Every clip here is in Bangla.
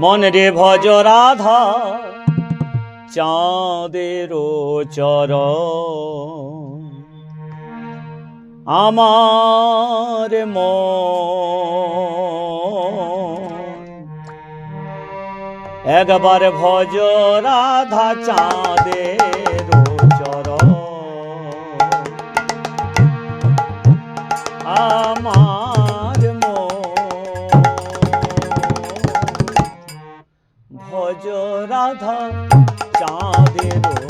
মন রে ভজ রাধা চাঁদের চর আমার একবার ভজ রাধা চাঁদের ভজ রাধা চাঁদের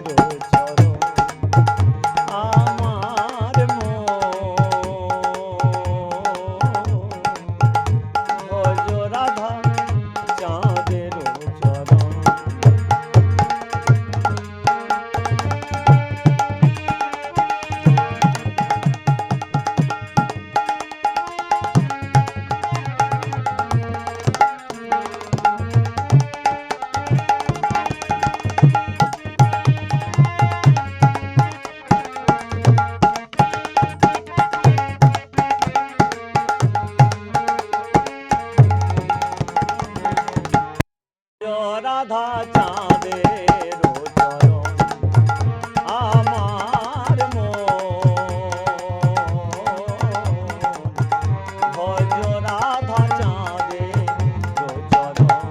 রাধা চাঁদের চরণ আমার ভজ রাধা চাঁদের চরণ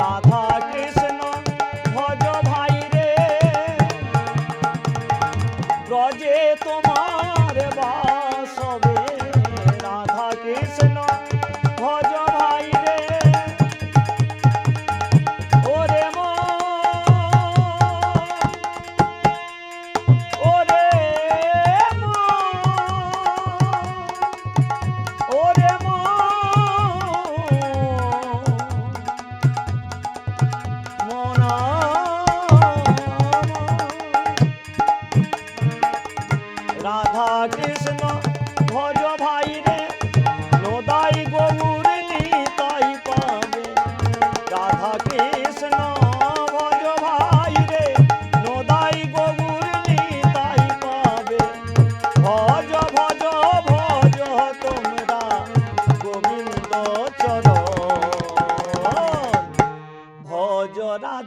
রাধা কৃষ্ণ, ভজ ভাই রে। তোমার বা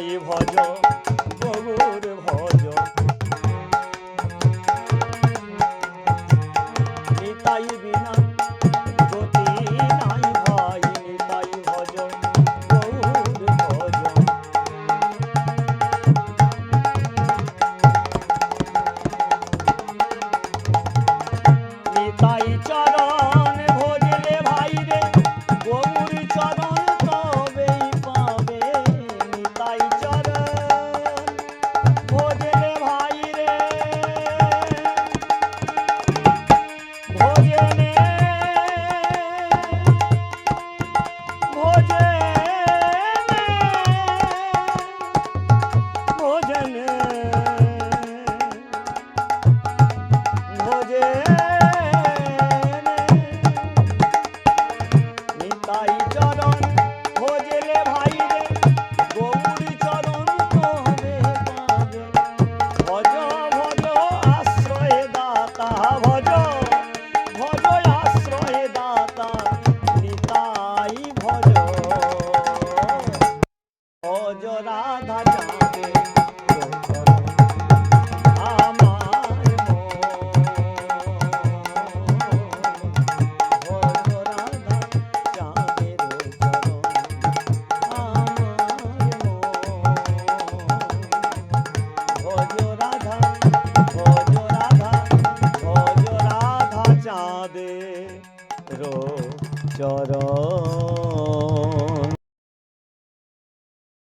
নাই ভজ প্রভুর ভজ। নিতাই বি চর